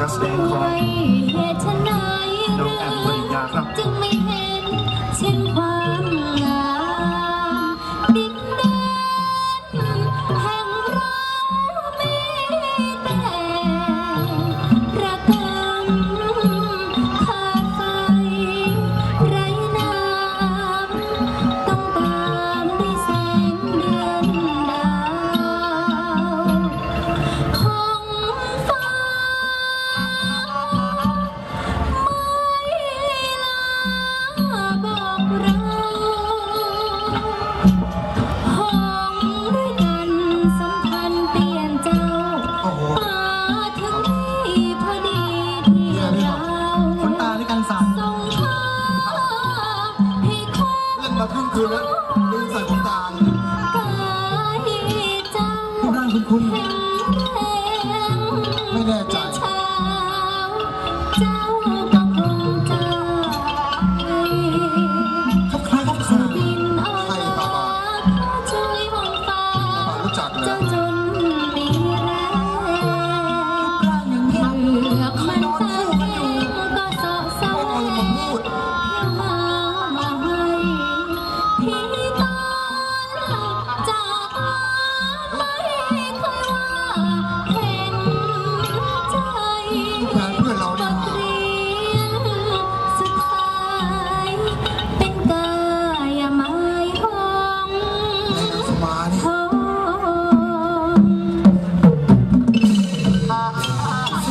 นักแสริญญาครับ จึงไม่เห็นเช่นความ ส่งภาพให้คน เล่นมาครึ่งคืนแล้ว